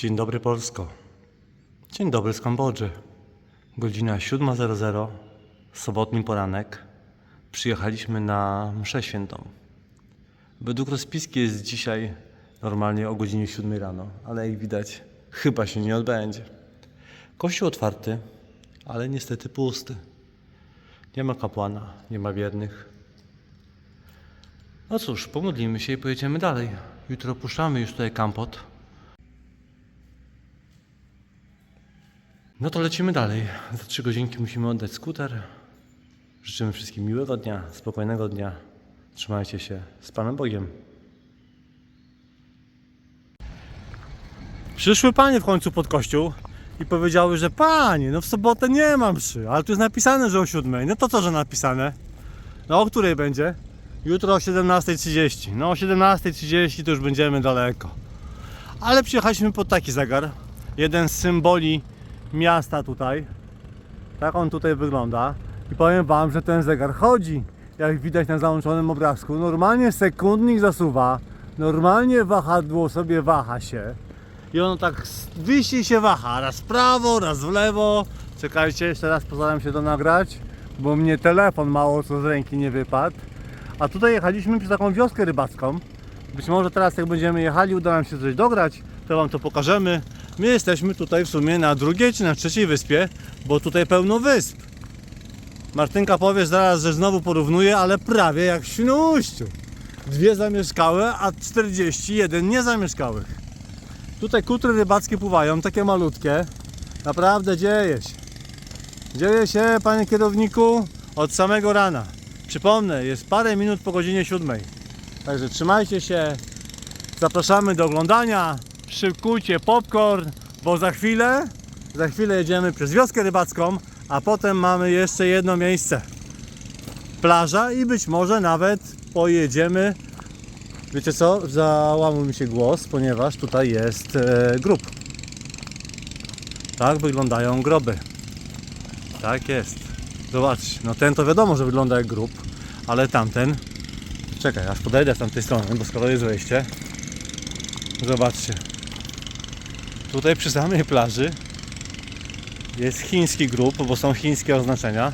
Dzień dobry Polsko. Dzień dobry z Kambodży. Godzina 7.00, sobotni poranek. Przyjechaliśmy na mszę świętą. Według rozpiski jest dzisiaj normalnie o godzinie 7 rano, ale jak widać chyba się nie odbędzie. Kościół otwarty, ale niestety pusty. Nie ma kapłana, nie ma wiernych. No cóż, pomodlimy się i pojedziemy dalej. Jutro puszczamy już tutaj kampot. No to lecimy dalej. Za trzy godzinki musimy oddać skuter. Życzymy wszystkim miłego dnia, spokojnego dnia. Trzymajcie się z Panem Bogiem. Przyszły panie w końcu pod kościół i powiedziały, że panie, no w sobotę nie mam mszy, ale tu jest napisane, że o siódmej. No to co, że napisane? No o której będzie? Jutro o 17.30. No o 17.30 to już będziemy daleko. Ale przyjechaliśmy pod taki zegar. Jeden z symboli miasta tutaj. Tak on tutaj wygląda. I powiem Wam, że ten zegar chodzi. Jak widać na załączonym obrazku. Normalnie sekundnik zasuwa. Normalnie wahadło sobie waha się. I ono tak wisi się waha. Raz w prawo, raz w lewo. Czekajcie, jeszcze raz postaram się to nagrać. Bo mnie telefon mało co z ręki nie wypadł. A tutaj jechaliśmy przez taką wioskę rybacką. Być może teraz jak będziemy jechali uda nam się coś dograć, to Wam to pokażemy. My jesteśmy tutaj w sumie na drugiej czy na trzeciej wyspie, bo tutaj pełno wysp. Martynka powie zaraz, że znowu porównuje, ale prawie jak w Świnoujściu. Dwie zamieszkałe, a 41 niezamieszkałych. Tutaj kutry rybackie pływają, takie malutkie. Naprawdę dzieje się. Dzieje się, panie kierowniku, od samego rana. Przypomnę, jest parę minut po godzinie siódmej. Także trzymajcie się. Zapraszamy do oglądania. Szybkujcie popcorn, bo za chwilę, za chwilę jedziemy przez wioskę rybacką, a potem mamy jeszcze jedno miejsce. Plaża i być może nawet pojedziemy. Wiecie co? Załamał mi się głos, ponieważ tutaj jest e, grób. Tak wyglądają groby. Tak jest. Zobaczcie, no ten to wiadomo, że wygląda jak grób, ale tamten. Czekaj, aż podejdę z tamtej strony, bo skoro jest wejście. Zobaczcie. Tutaj przy samej plaży jest chiński grób, bo są chińskie oznaczenia.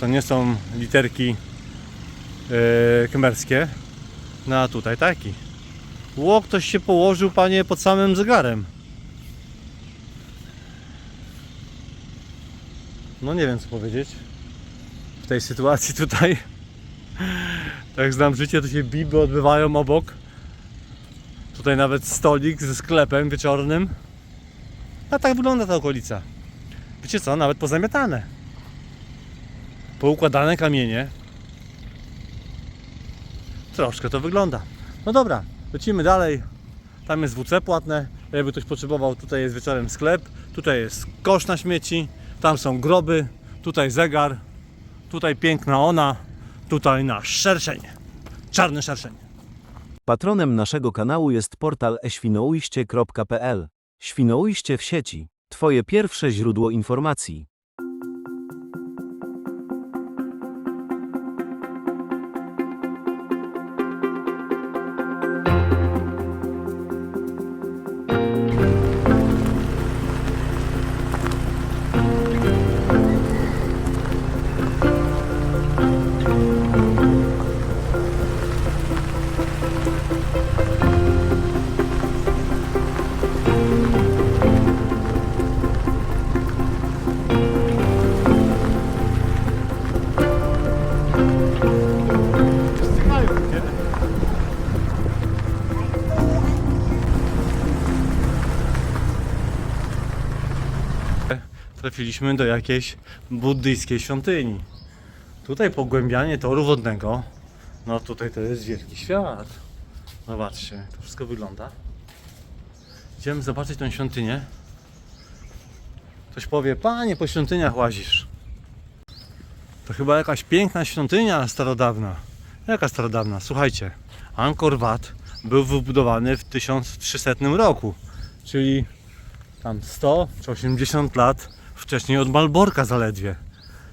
To nie są literki yy. No a tutaj taki. Ło, ktoś się położył, panie, pod samym zegarem. No nie wiem co powiedzieć w tej sytuacji tutaj. Tak znam życie, to się biby odbywają obok. Tutaj nawet stolik ze sklepem wieczornym. A tak wygląda ta okolica. Wiecie co, nawet pozamiatane. Poukładane kamienie. Troszkę to wygląda. No dobra, lecimy dalej. Tam jest WC płatne. Jakby ktoś potrzebował, tutaj jest wieczorem sklep. Tutaj jest kosz na śmieci. Tam są groby. Tutaj zegar. Tutaj piękna ona. Tutaj nasz szerszeń. Czarny szerszeń. Patronem naszego kanału jest portal eświnoujście.pl. Świnoujście w sieci. Twoje pierwsze źródło informacji. Trafiliśmy do jakiejś buddyjskiej świątyni. Tutaj pogłębianie toru wodnego. No tutaj to jest wielki świat. Zobaczcie, to wszystko wygląda. Idziemy zobaczyć tę świątynię. Ktoś powie, panie, po świątyniach łazisz. To chyba jakaś piękna świątynia starodawna. Jaka starodawna? Słuchajcie, Angkor Wat był wybudowany w 1300 roku, czyli tam 100 czy 80 lat wcześniej od Malborka zaledwie.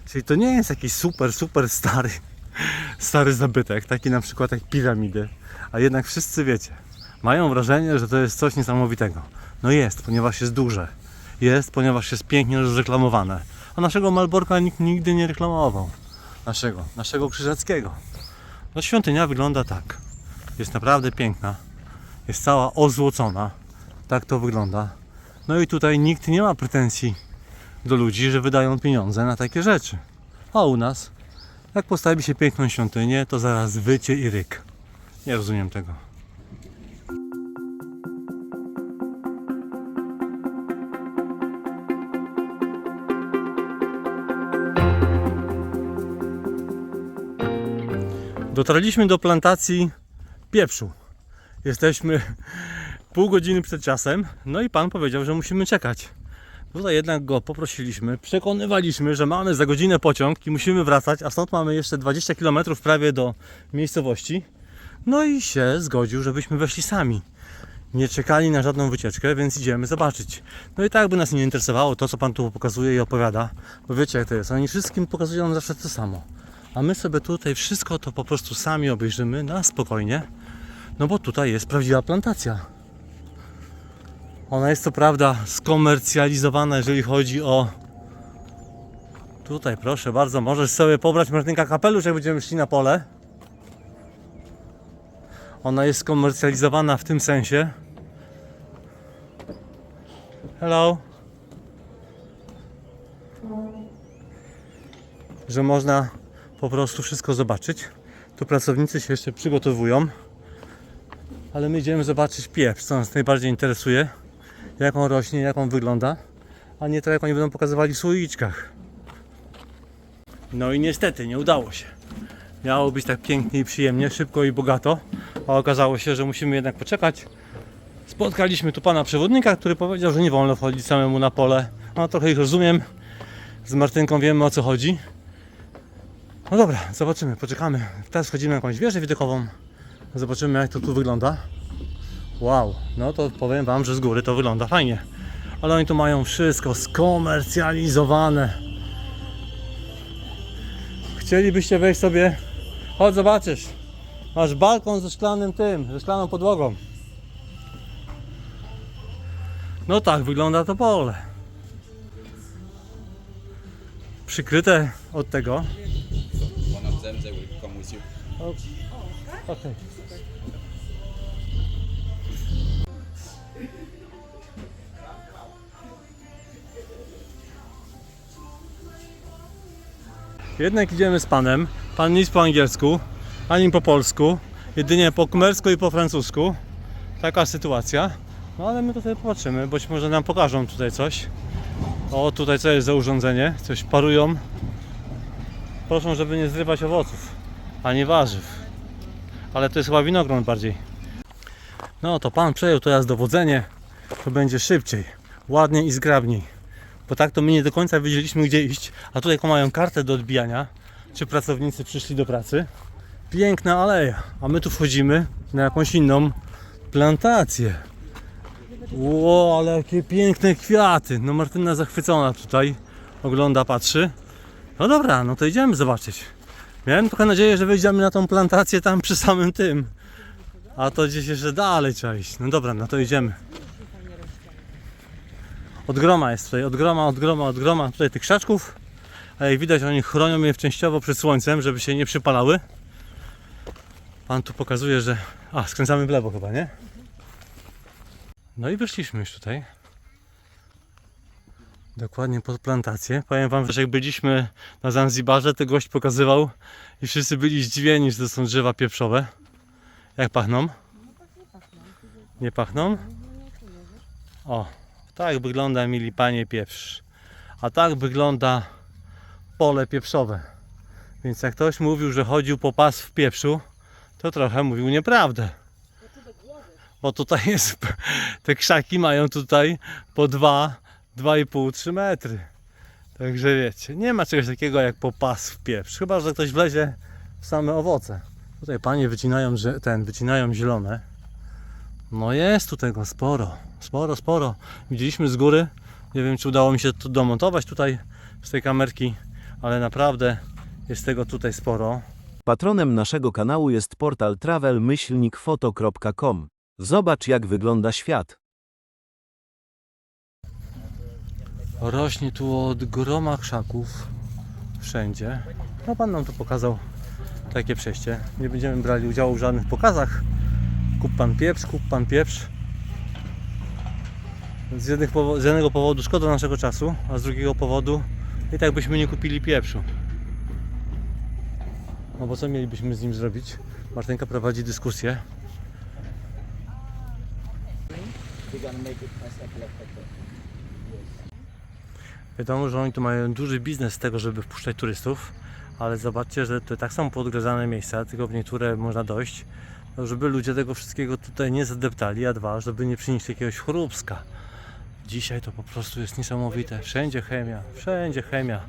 Czyli to nie jest jakiś super, super stary, stary zabytek, taki na przykład jak piramidy, a jednak wszyscy wiecie, mają wrażenie, że to jest coś niesamowitego. No jest, ponieważ jest duże. Jest, ponieważ jest pięknie rozreklamowane. A naszego Malborka nikt nigdy nie reklamował. Naszego, naszego Krzyżackiego. No świątynia wygląda tak. Jest naprawdę piękna. Jest cała ozłocona. Tak to wygląda. No i tutaj nikt nie ma pretensji do ludzi, że wydają pieniądze na takie rzeczy. A u nas, jak postawi się piękną świątynię, to zaraz wycie i ryk. Nie rozumiem tego. Dotarliśmy do plantacji pieprzu. Jesteśmy pół godziny przed czasem, no i pan powiedział, że musimy czekać. Tutaj jednak go poprosiliśmy, przekonywaliśmy, że mamy za godzinę pociąg i musimy wracać, a stąd mamy jeszcze 20 km prawie do miejscowości. No i się zgodził, żebyśmy weszli sami. Nie czekali na żadną wycieczkę, więc idziemy zobaczyć. No i tak by nas nie interesowało to, co pan tu pokazuje i opowiada, bo wiecie jak to jest, oni wszystkim pokazują nam zawsze to samo. A my sobie tutaj wszystko to po prostu sami obejrzymy na spokojnie, no bo tutaj jest prawdziwa plantacja. Ona jest co prawda skomercjalizowana, jeżeli chodzi o. Tutaj proszę bardzo, możesz sobie pobrać Martynka kapelusz, jak będziemy szli na pole. Ona jest skomercjalizowana w tym sensie. Hello. Że można po prostu wszystko zobaczyć. Tu pracownicy się jeszcze przygotowują. Ale my idziemy zobaczyć pieprz, co nas najbardziej interesuje jak on rośnie, jak on wygląda, a nie to jak oni będą pokazywali w słoiczkach. No i niestety nie udało się. Miało być tak pięknie i przyjemnie, szybko i bogato, a okazało się, że musimy jednak poczekać. Spotkaliśmy tu pana przewodnika, który powiedział, że nie wolno wchodzić samemu na pole. No trochę ich rozumiem. Z Martynką wiemy o co chodzi. No dobra, zobaczymy, poczekamy. Teraz wchodzimy na jakąś wieżę widokową. Zobaczymy jak to tu wygląda. Wow, no to powiem Wam, że z góry to wygląda fajnie. Ale oni tu mają wszystko skomercjalizowane. Chcielibyście wejść sobie? Chodź, zobaczysz. Masz balkon ze szklanym tym, ze szklaną podłogą. No tak wygląda to pole. Przykryte od tego. One of them, they will come with you. Okej. Jednak idziemy z panem. Pan nic po angielsku, ani po polsku, jedynie po kumersku i po francusku. Taka sytuacja. No ale my sobie popatrzymy, być może nam pokażą tutaj coś. O, tutaj co jest za urządzenie? Coś parują. Proszę, żeby nie zrywać owoców, ani warzyw ale to jest chyba winogron bardziej. No to pan przejął teraz dowodzenie, to będzie szybciej, ładniej i zgrabniej. Bo tak to my nie do końca wiedzieliśmy gdzie iść, a tutaj mają kartę do odbijania, czy pracownicy przyszli do pracy. Piękna aleja, a my tu wchodzimy na jakąś inną plantację. Ło, ale jakie piękne kwiaty. No Martyna zachwycona tutaj, ogląda, patrzy. No dobra, no to idziemy zobaczyć. Miałem trochę nadzieję, że wejdziemy na tą plantację tam przy samym tym. A to gdzieś jeszcze dalej trzeba iść. No dobra, no to idziemy. Od groma jest tutaj, od groma, od groma, od groma tutaj tych krzaczków. A jak widać oni chronią je częściowo przed słońcem, żeby się nie przypalały. Pan tu pokazuje, że... A, skręcamy w lewo chyba, nie? No i wyszliśmy już tutaj. Dokładnie pod plantację. Powiem wam, że jak byliśmy na Zanzibarze, to gość pokazywał i wszyscy byli zdziwieni, że to są drzewa pieprzowe. Jak pachną? Nie pachną? O, tak wygląda, mili panie, pieprz. A tak wygląda pole pieprzowe. Więc jak ktoś mówił, że chodził po pas w pieprzu, to trochę mówił nieprawdę. Bo tutaj jest, te krzaki mają tutaj po dwa 2,5-3 metry. Także wiecie, nie ma czegoś takiego jak popas w pieprz. Chyba, że ktoś wlezie w same owoce. Tutaj panie wycinają, ten, wycinają zielone. No jest tu tego sporo, sporo, sporo. Widzieliśmy z góry. Nie wiem, czy udało mi się to domontować tutaj z tej kamerki, ale naprawdę jest tego tutaj sporo. Patronem naszego kanału jest portal travel-foto.com. Zobacz jak wygląda świat. Rośnie tu od groma krzaków wszędzie. No pan nam tu pokazał takie przejście. Nie będziemy brali udziału w żadnych pokazach. Kup pan pieprz, kup pan pieprz. Z, jednych z jednego powodu szkoda naszego czasu, a z drugiego powodu i tak byśmy nie kupili pieprzu. No bo co mielibyśmy z nim zrobić? Martynka prowadzi dyskusję. Wiadomo, że oni tu mają duży biznes z tego, żeby wpuszczać turystów, ale zobaczcie, że to tak samo podgryzane miejsca, tylko w niektóre można dojść, żeby ludzie tego wszystkiego tutaj nie zadeptali, a dwa, żeby nie przynieśli jakiegoś chróbska. Dzisiaj to po prostu jest niesamowite. Wszędzie chemia, wszędzie chemia.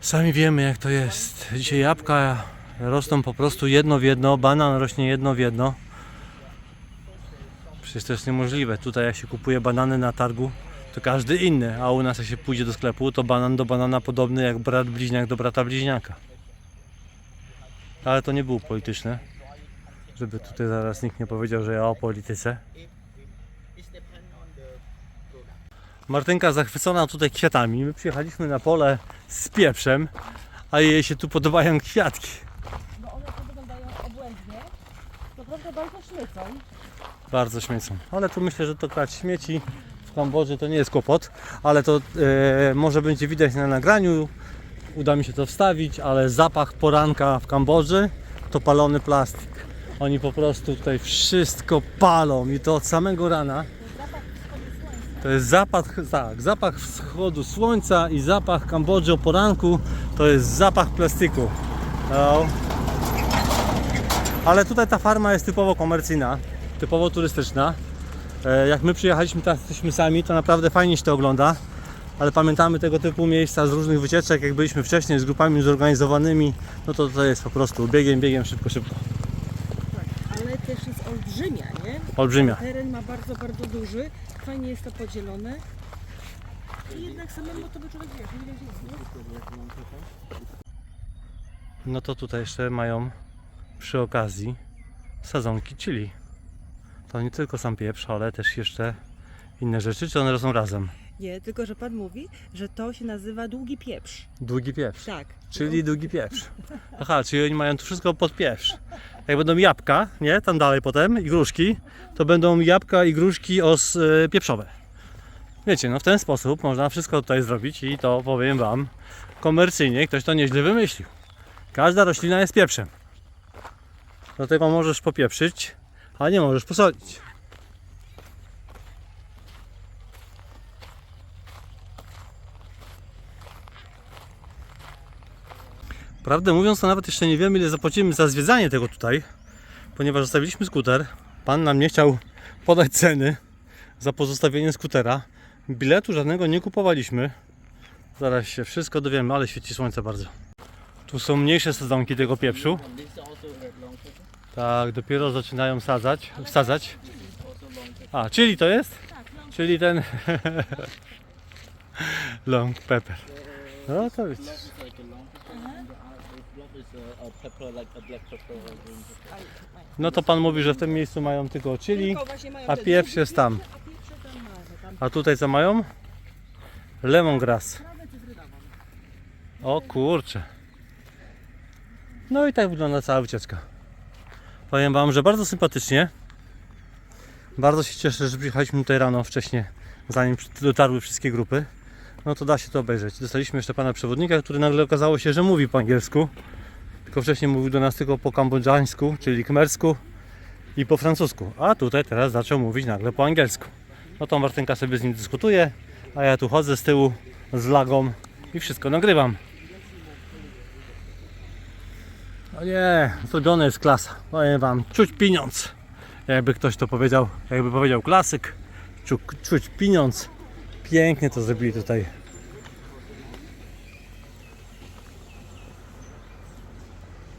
Sami wiemy jak to jest. Dzisiaj jabłka rosną po prostu jedno w jedno, banan rośnie jedno w jedno. Przecież to jest niemożliwe. Tutaj jak się kupuje banany na targu, to każdy inny, a u nas jak się pójdzie do sklepu, to banan do banana podobny jak brat bliźniak do brata bliźniaka. Ale to nie było polityczne. Żeby tutaj zaraz nikt nie powiedział, że ja o polityce. Martynka zachwycona tutaj kwiatami. My przyjechaliśmy na pole z pieprzem, a jej się tu podobają kwiatki. bo one tu wyglądają obłędnie. To prawda bardzo śmiecą. Bardzo śmiecą. Ale tu myślę, że to klać śmieci w Kambodży to nie jest kłopot, ale to e, może będzie widać na nagraniu. Uda mi się to wstawić, ale zapach poranka w Kambodży to palony plastik. Oni po prostu tutaj wszystko palą i to od samego rana. To jest zapach, tak, zapach wschodu słońca i zapach Kambodży o poranku to jest zapach plastiku. No. Ale tutaj ta farma jest typowo komercyjna, typowo turystyczna. E, Jak my przyjechaliśmy, teraz jesteśmy sami, to naprawdę fajnie się to ogląda. Ale pamiętamy tego typu miejsca z różnych wycieczek, jak byliśmy wcześniej z grupami zorganizowanymi, no to to jest po prostu biegiem, biegiem, szybko, szybko. Olbrzymia, nie? Olbrzymia. Teren ma bardzo, bardzo duży. Fajnie jest to podzielone. I jednak samemu to by człowiek wiesz, nie wie, gdzie jest, nie? No to tutaj jeszcze mają przy okazji sadzonki chili. To nie tylko sam pieprz, ale też jeszcze inne rzeczy, czy one rosną razem? Nie, tylko że pan mówi, że to się nazywa długi pieprz. Długi pieprz. Tak. Czyli długi pieprz. Aha, czyli oni mają tu wszystko pod pieprz. Jak będą jabłka, nie? Tam dalej potem i gruszki, to będą jabłka i gruszki os y, pieprzowe. Wiecie, no w ten sposób można wszystko tutaj zrobić i to powiem Wam, komercyjnie ktoś to nieźle wymyślił. Każda roślina jest pieprzem. Dlatego możesz popieprzyć, a nie możesz posolić. Prawdę mówiąc, to nawet jeszcze nie wiemy, ile zapłacimy za zwiedzanie tego tutaj, ponieważ zostawiliśmy skuter. Pan nam nie chciał podać ceny za pozostawienie skutera. Biletu żadnego nie kupowaliśmy. Zaraz się wszystko dowiemy, ale świeci słońce bardzo. Tu są mniejsze sadzonki tego pieprzu. Tak, dopiero zaczynają sadzać, wsadzać. A, czyli to jest? Czyli ten long pepper. No to widzisz. No to pan mówi, że w tym miejscu mają tylko chili, a pieprz jest tam. A tutaj co mają? Lemongrass. O kurcze. No i tak wygląda cała wycieczka. Powiem Wam, że bardzo sympatycznie. Bardzo się cieszę, że przyjechaliśmy tutaj rano wcześniej, zanim dotarły wszystkie grupy. No to da się to obejrzeć. Dostaliśmy jeszcze pana przewodnika, który nagle okazało się, że mówi po angielsku. Tylko wcześniej mówił do nas tylko po kambodżańsku, czyli kmersku i po francusku. A tutaj teraz zaczął mówić nagle po angielsku. No to Martynka sobie z nim dyskutuje, a ja tu chodzę z tyłu z lagą i wszystko nagrywam. No nie, zrobione jest klasa. Powiem wam, czuć pieniądz. Jakby ktoś to powiedział, jakby powiedział klasyk, czu, czuć pieniądz. Pięknie to zrobili tutaj.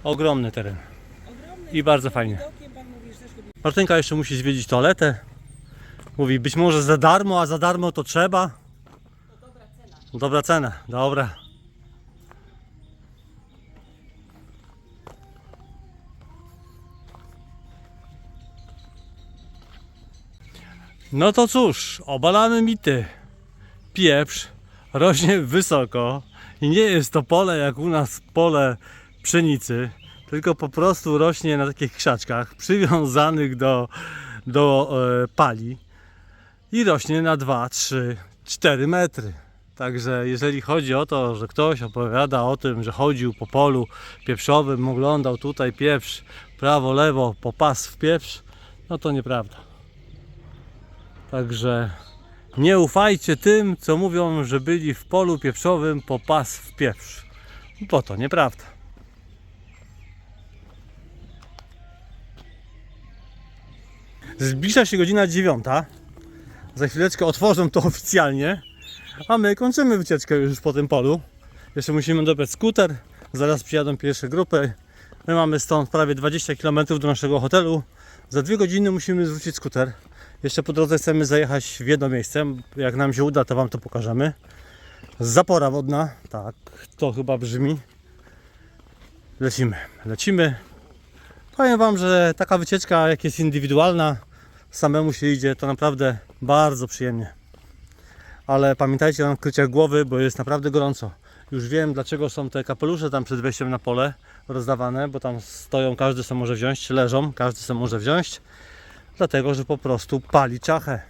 Ogromny teren. Ogromny I bardzo fajnie. Martynka jeszcze musi zwiedzić toaletę. Mówi, być może za darmo, a za darmo to trzeba. Dobra cena, dobra. No to cóż, obalamy mity. pieprz rośnie wysoko i nie jest to pole jak u nas pole pszenicy, tylko po prostu rośnie na takich krzaczkach przywiązanych do, do e, pali i rośnie na 2, 3, 4 metry. Także jeżeli chodzi o to, że ktoś opowiada o tym, że chodził po polu pieprzowym, oglądał tutaj pieprz, prawo, lewo, po pas w pieprz, no to nieprawda. Także nie ufajcie tym, co mówią, że byli w polu pieprzowym po pas w pieprz. Bo to nieprawda. Zbliża się godzina dziewiąta. Za chwileczkę otworzą to oficjalnie. A my kończymy wycieczkę już po tym polu. Jeszcze musimy dobrać skuter. Zaraz przyjadą pierwsze grupy. My mamy stąd prawie 20 km do naszego hotelu. Za dwie godziny musimy zwrócić skuter. Jeszcze po drodze chcemy zajechać w jedno miejsce. Jak nam się uda, to Wam to pokażemy. Zapora wodna. Tak, to chyba brzmi. Lecimy, lecimy. Powiem Wam, że taka wycieczka, jak jest indywidualna, samemu się idzie, to naprawdę bardzo przyjemnie. Ale pamiętajcie o nakryciach głowy, bo jest naprawdę gorąco. Już wiem, dlaczego są te kapelusze tam przed wejściem na pole rozdawane, bo tam stoją, każdy sobie może wziąć, leżą, każdy sobie może wziąć, dlatego, że po prostu pali czachę.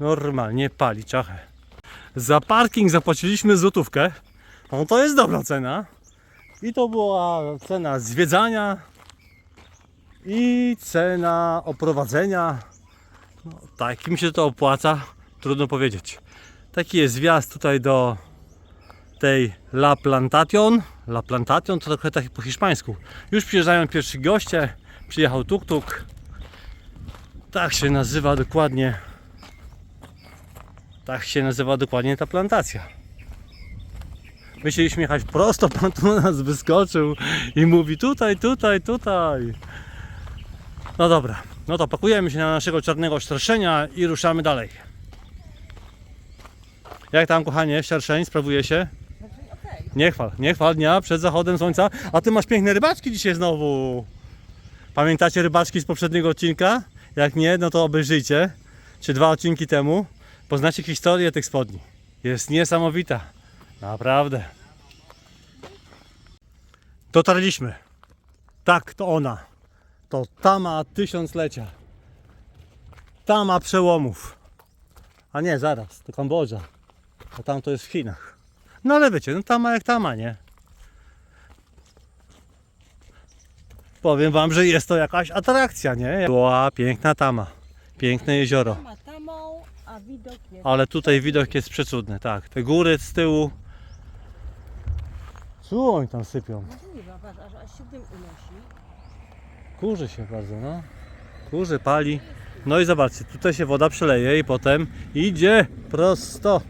Normalnie pali czachę. Za parking zapłaciliśmy złotówkę. No to jest dobra cena. I to była cena zwiedzania i cena oprowadzenia. No, tak mi się to opłaca, trudno powiedzieć. Taki jest wjazd tutaj do tej La Plantation. La Plantation to trochę tak po hiszpańsku. Już przyjeżdżają pierwsi goście. Przyjechał tuk-tuk. Tak się nazywa dokładnie. Tak się nazywa dokładnie ta plantacja. Myśleliśmy jechać prosto, pan tu na nas wyskoczył i mówi tutaj, tutaj, tutaj. No dobra, no to pakujemy się na naszego czarnego szerszenia i ruszamy dalej. Jak tam kochanie, szerszeń sprawuje się? Nie chwal, nie chwal dnia przed zachodem słońca. A ty masz piękne rybaczki dzisiaj znowu. Pamiętacie rybaczki z poprzedniego odcinka? Jak nie, no to obejrzyjcie. Czy dwa odcinki temu. Poznacie historię tych spodni. Jest niesamowita. Naprawdę. Dotarliśmy. Tak, to ona. To tama tysiąclecia. Tama przełomów. A nie, zaraz, to Kambodża. A tam to jest w Chinach. No ale wiecie, no tama jak tama, nie? Powiem wam, że jest to jakaś atrakcja, nie? Była piękna tama. Piękne jezioro. Ma tamą, a widok jest. Ale tutaj widok jest przecudny, tak. Te góry z tyłu. Co oni tam sypią? Możliwe, aż, aż się dym unosi. Kurzy się bardzo, no. Kurzy, pali. No i zobaczcie, tutaj się woda przeleje i potem idzie prosto.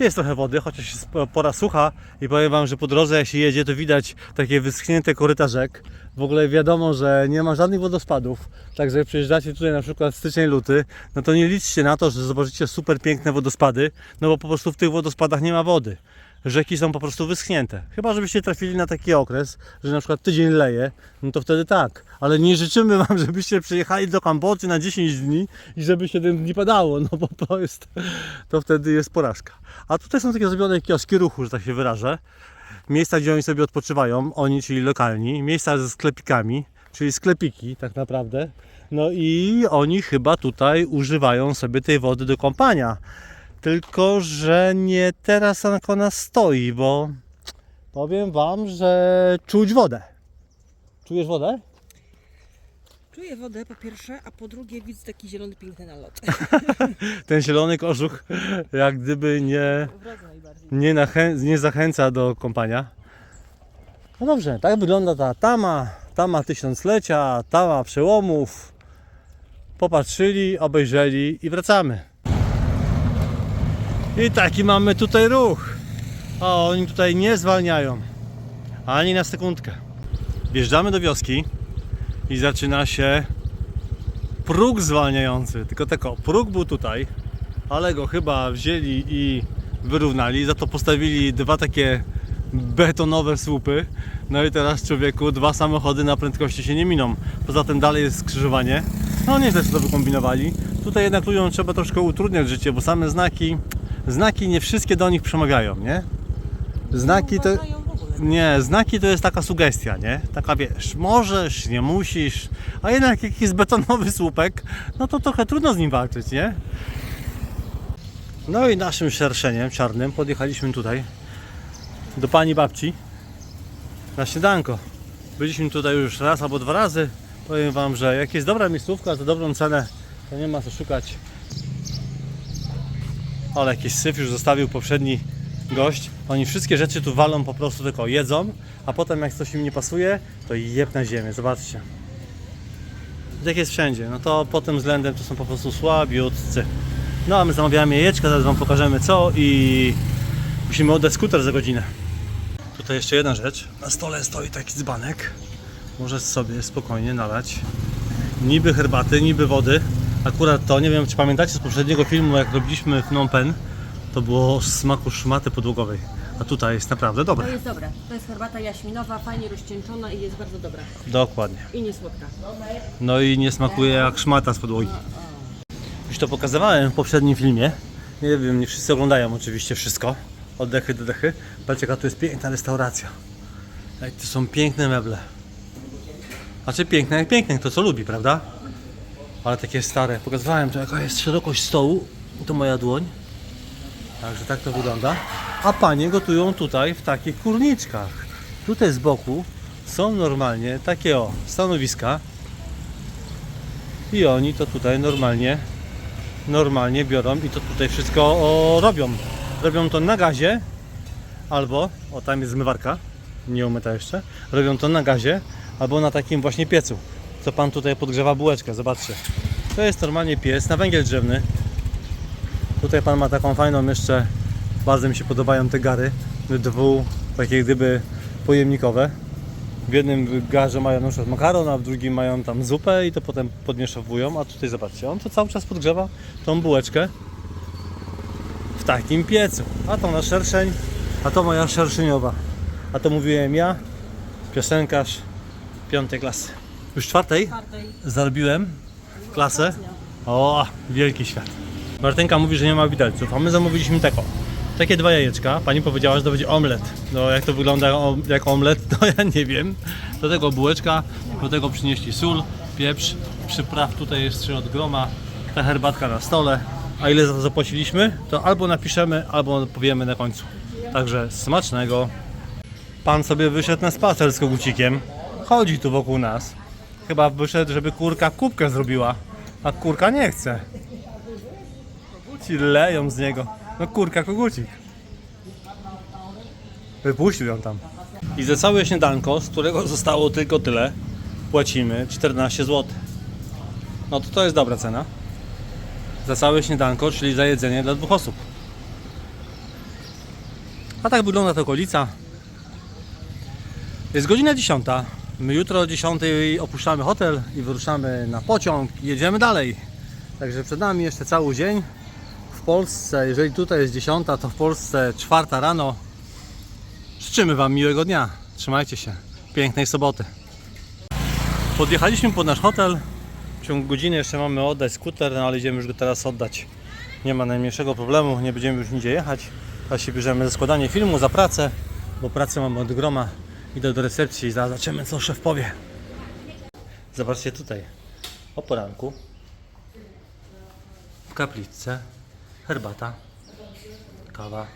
Jest trochę wody, chociaż jest pora sucha i powiem Wam, że po drodze jak się jedzie to widać takie wyschnięte koryta rzek. W ogóle wiadomo, że nie ma żadnych wodospadów, także jak przyjeżdżacie tutaj na przykład w styczeń, luty, no to nie liczcie na to, że zobaczycie super piękne wodospady, no bo po prostu w tych wodospadach nie ma wody. Rzeki są po prostu wyschnięte. Chyba, żebyście trafili na taki okres, że na przykład tydzień leje, no to wtedy tak. Ale nie życzymy Wam, żebyście przyjechali do Kambodży na 10 dni i żeby 7 dni padało, no bo to jest, to wtedy jest porażka. A tutaj są takie zrobione kioski ruchu, że tak się wyrażę. Miejsca, gdzie oni sobie odpoczywają, oni, czyli lokalni. Miejsca ze sklepikami, czyli sklepiki tak naprawdę. No i oni chyba tutaj używają sobie tej wody do kąpania. Tylko, że nie teraz jak ona stoi, bo powiem Wam, że czuć wodę. Czujesz wodę? Czuję wodę po pierwsze, a po drugie widzę taki zielony piękny nalot. Ten zielony kożuch jak gdyby nie, nie, nie zachęca do kąpania. No dobrze, tak wygląda ta tama, tama tysiąclecia, tama przełomów. Popatrzyli, obejrzeli i wracamy. I taki mamy tutaj ruch. A oni tutaj nie zwalniają. Ani na sekundkę. Wjeżdżamy do wioski i zaczyna się próg zwalniający. Tylko tylko, próg był tutaj, ale go chyba wzięli i wyrównali. Za to postawili dwa takie betonowe słupy. No i teraz człowieku, dwa samochody na prędkości się nie miną. Poza tym dalej jest skrzyżowanie. No nieźle sobie to wykombinowali. Tutaj jednak ludziom trzeba troszkę utrudniać życie, bo same znaki, znaki nie wszystkie do nich przemawiają, nie? Znaki to... Nie, znaki to jest taka sugestia, nie? Taka wiesz, możesz, nie musisz, a jednak jak jest betonowy słupek, no to trochę trudno z nim walczyć, nie? No i naszym szerszeniem czarnym podjechaliśmy tutaj do pani babci na śniadanko. Byliśmy tutaj już raz albo dwa razy. Powiem wam, że jak jest dobra miejscówka za dobrą cenę, to nie ma co szukać. Ale jakiś syf już zostawił poprzedni gość. Oni wszystkie rzeczy tu walą po prostu tylko jedzą, a potem jak coś im nie pasuje, to jeb na ziemię. Zobaczcie. Tak jest wszędzie. No to pod tym względem to są po prostu słabiutcy. No a my zamawiamy jajeczka, zaraz wam pokażemy co i musimy oddać skuter za godzinę. Tutaj jeszcze jedna rzecz. Na stole stoi taki dzbanek. Możesz sobie spokojnie nalać niby herbaty, niby wody. Akurat to, nie wiem czy pamiętacie z poprzedniego filmu, jak robiliśmy Phnom Penh, to było z smaku szmaty podłogowej. A tutaj jest naprawdę To dobre. jest dobra. To jest herbata jaśminowa, fajnie rozcieńczona i jest bardzo dobra. Dokładnie. I nie słodka. No i nie smakuje jak szmata z podłogi. Już to pokazywałem w poprzednim filmie. Nie wiem, nie wszyscy oglądają oczywiście wszystko. Od dechy do dechy. Patrzcie jaka tu jest piękna restauracja. Jak to są piękne meble. Znaczy piękne jak piękne, kto co lubi, prawda? Ale takie stare. Pokazywałem to jaka jest szerokość stołu. To moja dłoń. Także tak to wygląda. A panie gotują tutaj w takich kurniczkach. Tutaj z boku są normalnie takie o stanowiska. I oni to tutaj normalnie normalnie biorą i to tutaj wszystko o, robią. Robią to na gazie albo, o tam jest zmywarka, nie umyta jeszcze. Robią to na gazie albo na takim właśnie piecu. Co pan tutaj podgrzewa bułeczkę, zobaczcie. To jest normalnie piec na węgiel drzewny. Tutaj pan ma taką fajną jeszcze, bardzo mi się podobają te gary, dwu takie gdyby pojemnikowe. W jednym garze mają na przykład makaron, a w drugim mają tam zupę i to potem podmieszowują, a tutaj zobaczcie, on to cały czas podgrzewa tą bułeczkę w takim piecu. A to na szerszeń, a to moja szerszeniowa. A to mówiłem ja, piosenkarz piątej klasy. Już czwartej Czwartej. zarobiłem klasę. O, wielki świat. Martynka mówi, że nie ma widelców, a my zamówiliśmy tako. Takie dwa jajeczka. Pani powiedziała, że to będzie omlet. No jak to wygląda jak omlet, to ja nie wiem. Do tego bułeczka, do tego przynieśli sól, pieprz, przypraw tutaj jest trzy od groma, ta herbatka na stole. A ile za to zapłaciliśmy, to albo napiszemy, albo powiemy na końcu. Także smacznego. Pan sobie wyszedł na spacer z kogucikiem. Chodzi tu wokół nas. Chyba wyszedł, żeby kurka kubkę zrobiła. A kurka nie chce. Ci leją z niego. No kurka kogucik. Wypuścił ją tam. I za całe śniadanko, z którego zostało tylko tyle, płacimy 14 zł. No to to jest dobra cena. Za całe śniadanko, czyli za jedzenie dla dwóch osób. A tak wygląda ta okolica. Jest godzina 10. My jutro o 10 opuszczamy hotel i wyruszamy na pociąg i jedziemy dalej. Także przed nami jeszcze cały dzień. W Polsce, jeżeli tutaj jest 10, to w Polsce 4 rano. Życzymy Wam miłego dnia. Trzymajcie się. Pięknej soboty. Podjechaliśmy pod nasz hotel. W ciągu godziny jeszcze mamy oddać skuter, no ale idziemy już go teraz oddać. Nie ma najmniejszego problemu, nie będziemy już nigdzie jechać. Teraz się bierzemy za składanie filmu, za pracę, bo pracę mamy od groma. Idę do recepcji i zobaczymy co szef powie. Zobaczcie tutaj. O poranku. W kapliczce. Herbata. Kawa.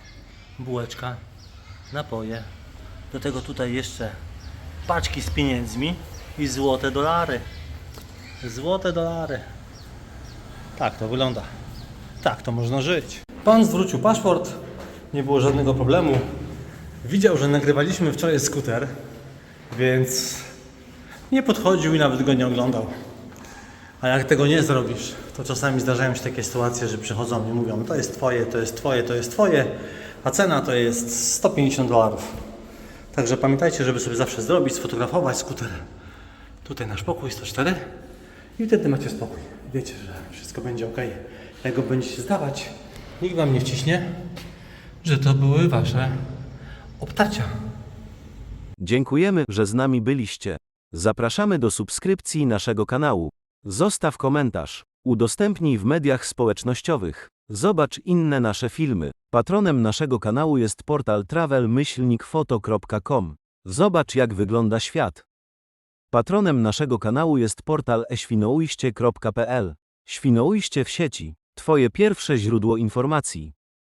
Bułeczka. Napoje. Do tego tutaj jeszcze paczki z pieniędzmi i złote dolary. Złote dolary. Tak to wygląda. Tak to można żyć. Pan zwrócił paszport. Nie było żadnego problemu. Widział, że nagrywaliśmy wczoraj skuter, więc nie podchodził i nawet go nie oglądał. A jak tego nie zrobisz, to czasami zdarzają się takie sytuacje, że przychodzą i mówią, to jest twoje, to jest twoje, to jest twoje, a cena to jest 150 dolarów. Także pamiętajcie, żeby sobie zawsze zrobić, sfotografować skuter. Tutaj nasz pokój 104 i wtedy macie spokój. Wiecie, że wszystko będzie ok. Jak go będziecie zdawać, nikt wam nie wciśnie, że to były wasze obtarcia. Dziękujemy, że z nami byliście. Zapraszamy do subskrypcji naszego kanału. Zostaw komentarz. Udostępnij w mediach społecznościowych. Zobacz inne nasze filmy. Patronem naszego kanału jest portal travel-foto.com. Zobacz jak wygląda świat. Patronem naszego kanału jest portal eświnoujście.pl. Świnoujście w sieci. Twoje pierwsze źródło informacji.